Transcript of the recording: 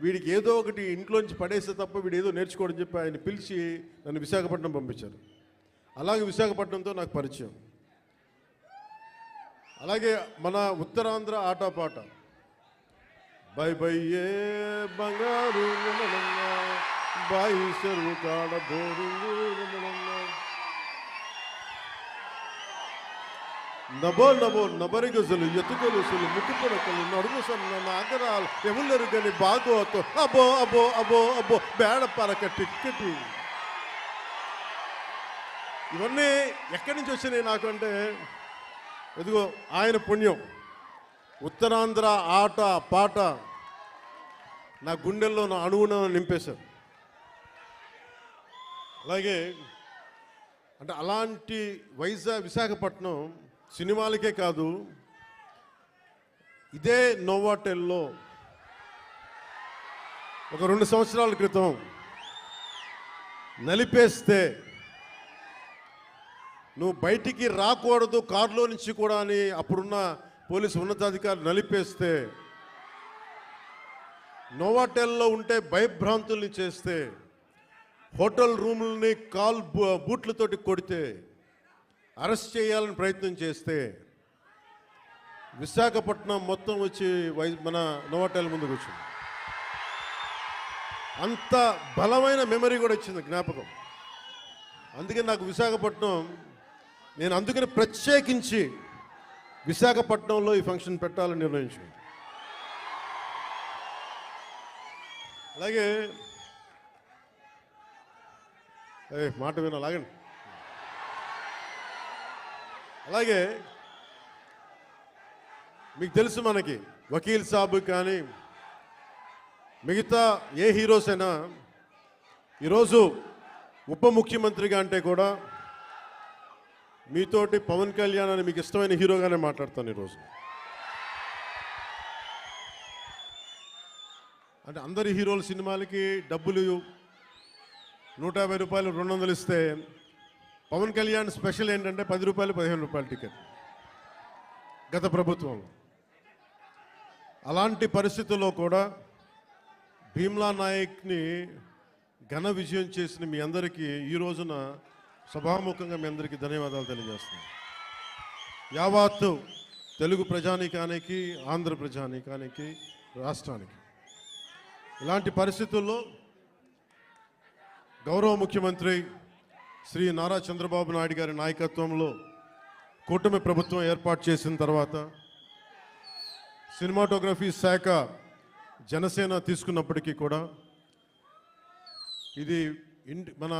వీడికి ఏదో ఒకటి ఇంట్లోంచి పడేస్తే తప్ప వీడు ఏదో నేర్చుకోవడం చెప్పి ఆయన పిలిచి నన్ను విశాఖపట్నం పంపించారు. అలాగే విశాఖపట్నంతో నాకు పరిచయం. అలాగే మన ఉత్తరాంధ్ర ఆటపాట. బై బై ఏ బంగారు బాయి చెరువు కాడ బోరింగు నమనమ్మ. నభో నభో నబరి గజలు ఎత్తుకొలుసులు ముక్కు పొడకలు నడుము సన్న నాగరాలు ఎవరు గని బాగోతో అబో అబో అబో అబో బేడ పరక టిక్కెటి. ఇవన్నీ ఎక్కడి నుంచి వచ్చినాయి నాకు అంటే ఇదిగో ఆయన పుణ్యం. ఉత్తరాంధ్ర ఆట పాట నా గుండెల్లో నా అణువున నింపేశారు. అలాగే అంటే అలాంటి వైజాగ్ విశాఖపట్నం సినిమాలకే కాదు ఇదే నోవాటెల్లో ఒక రెండు సంవత్సరాల క్రితం నలిపేస్తే నువ్వు బయటికి రాకూడదు కారులో నుంచి కూడా అని అప్పుడున్న పోలీసు ఉన్నతాధికారులు నలిపేస్తే నోవాటెల్లో ఉంటే భయభ్రాంతుల్ని చేస్తే హోటల్ రూముల్ని కాల్ బూ- బూట్లతోటి కొడితే అరెస్ట్ చేయాలని ప్రయత్నం చేస్తే విశాఖపట్నం మొత్తం వచ్చి వై మన నోవాటెల్ ముందుకు వచ్చింది అంత బలమైన మెమరీ కూడా వచ్చింది జ్ఞాపకం. అందుకే నాకు విశాఖపట్నం నేను అందుకని ప్రత్యేకించి విశాఖపట్నంలో ఈ ఫంక్షన్ పెట్టాలని నిర్ణయించాను అలాగే మాట విన లాగండి అలాగే మీకు తెలుసు మనకి వకీల్ సాబ్ కానీ మిగతా ఏ హీరోస్ అయినా ఈరోజు ఉప ముఖ్యమంత్రిగా అంటే కూడా మీతోటి పవన్ కళ్యాణ్ అని మీకు ఇష్టమైన హీరోగానే మాట్లాడతాను ఈరోజు. అంటే అందరి హీరోల సినిమాలకి డబ్బులు నూట యాభై రూపాయలు రెండు వందలు ఇస్తే పవన్ కళ్యాణ్ స్పెషల్ ఏంటంటే పది రూపాయలు పదిహేను రూపాయల టికెట్ గత ప్రభుత్వం. అలాంటి పరిస్థితుల్లో కూడా భీమ్లా నాయక్ని ఘన విజయం చేసిన మీ అందరికీ ఈ రోజున సభాముఖంగా మీ అందరికీ ధన్యవాదాలు తెలియజేస్తున్నాను. యావత్తు తెలుగు ప్రజానీకానికి ఆంధ్ర ప్రజానీకానికి రాష్ట్రానికి. ఇలాంటి పరిస్థితుల్లో గౌరవ ముఖ్యమంత్రి శ్రీ నారా చంద్రబాబు నాయుడు గారి నాయకత్వంలో కూటమి ప్రభుత్వం ఏర్పాటు చేసిన తర్వాత సినిమాటోగ్రఫీ శాఖ జనసేన తీసుకున్నప్పటికీ కూడా ఇది మన